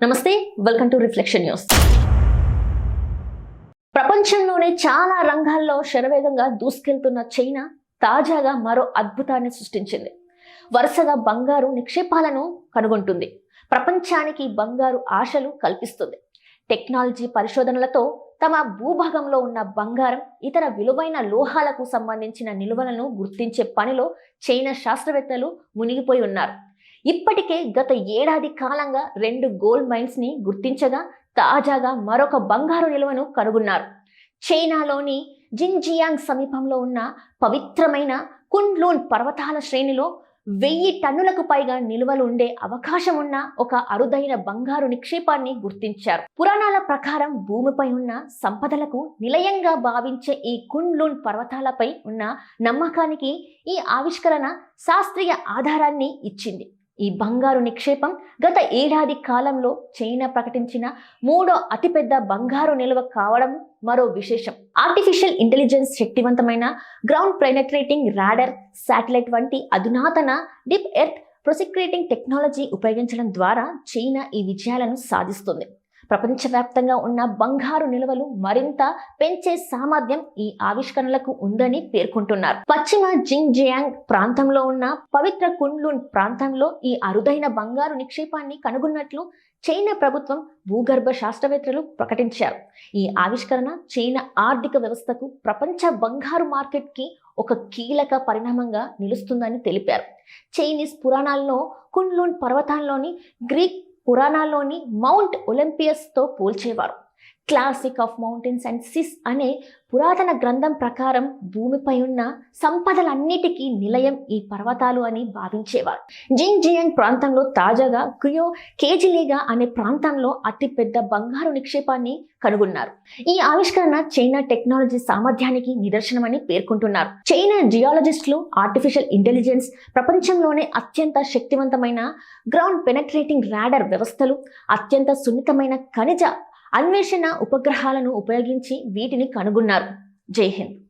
నమస్తే welcome to reflection news ప్రపంచంలోనే చాలా రంగాల్లో శరవేగంగా దూసుకెళ్తున్న చైనా తాజాగా మరో అద్భుతాన్ని సృష్టించింది. వరుసగా బంగారు నిక్షేపాలను కనుగొంటుంది. ప్రపంచానికి బంగారు ఆశలు కల్పిస్తుంది. టెక్నాలజీ పరిశోధనలతో తమ భూభాగంలో ఉన్న బంగారం ఇతర విలువైన లోహాలకు సంబంధించిన నిల్వలను గుర్తించే పనిలో చైనా శాస్త్రవేత్తలు మునిగిపోయి ఉన్నారు. ఇప్పటికే గత ఏడాది కాలంగా రెండు గోల్డ్ మైన్స్ని గుర్తించగా తాజాగా మరొక బంగారు నిల్వను కనుగొన్నారు. చైనాలోని జింజియాంగ్ సమీపంలో ఉన్న పవిత్రమైన కున్లూన్ పర్వతాల శ్రేణిలో వెయ్యి టన్నులకు పైగా నిల్వలు ఉండే అవకాశం ఉన్న ఒక అరుదైన బంగారు నిక్షేపాన్ని గుర్తించారు. పురాణాల ప్రకారం భూమిపై ఉన్న సంపదలకు నిలయంగా భావించే ఈ కున్లూన్ పర్వతాలపై ఉన్న నమ్మకానికి ఈ ఆవిష్కరణ శాస్త్రీయ ఆధారాన్ని ఇచ్చింది. ఈ బంగారు నిక్షేపం గత ఏడాది కాలంలో చైనా ప్రకటించిన మూడో అతిపెద్ద బంగారు నిల్వ కావడం మరో విశేషం. ఆర్టిఫిషియల్ ఇంటెలిజెన్స్ శక్తివంతమైన గ్రౌండ్ పెనట్రేటింగ్ రాడర్ శాటిలైట్ వంటి అధునాతన డిప్ ఎర్త్ ప్రొసిక్రేటింగ్ టెక్నాలజీ ఉపయోగించడం ద్వారా చైనా ఈ విజయాలను సాధిస్తుంది. ప్రపంచవ్యాప్తంగా ఉన్న బంగారు నిల్వలు మరింత పెంచే సామర్థ్యం ఈ ఆవిష్కరణలకు ఉందని పేర్కొంటున్నారు. పశ్చిమ జింగ్జియాంగ్ ప్రాంతంలో ఉన్న పవిత్ర కుండ్లూన్ ప్రాంతంలో ఈ అరుదైన బంగారు నిక్షేపాన్ని కనుగొన్నట్లు చైనా ప్రభుత్వం భూగర్భ శాస్త్రవేత్తలు ప్రకటించారు. ఈ ఆవిష్కరణ చైనా ఆర్థిక వ్యవస్థకు ప్రపంచ బంగారు మార్కెట్కి ఒక కీలక పరిణామంగా నిలుస్తుందని తెలిపారు. చైనీస్ పురాణాల్లో కున్లూన్ పర్వతాల్లోని గ్రీక్ పురాణాల్లోని మౌంట్ ఒలింపియస్తో పోల్చేవారు. Classic of mountains and seas అనే పురాతన గ్రంథం ప్రకారం భూమిపై ఉన్న సంపదలన్నిటికీ నిలయం ఈ పర్వతాలు అని భావించేవారు. జింగ్ జియాంగ్ ప్రాంతంలో తాజాగా క్రియో కేజిలీగా అనే ప్రాంతంలో అతిపెద్ద బంగారు నిక్షేపాన్ని కనుగొన్నారు. ఈ ఆవిష్కరణ చైనా టెక్నాలజీ సామర్థ్యానికి నిదర్శనమని పేర్కొంటున్నారు. చైనా జియాలజిస్టులు ఆర్టిఫిషియల్ ఇంటెలిజెన్స్ ప్రపంచంలోనే అత్యంత శక్తివంతమైన గ్రౌండ్ పెనట్రేటింగ్ రాడర్ వ్యవస్థలు అత్యంత సున్నితమైన ఖనిజ అన్వేషణ ఉపగ్రహాలను ఉపయోగించి వీటిని కనుగొన్నారు. జై హింద్.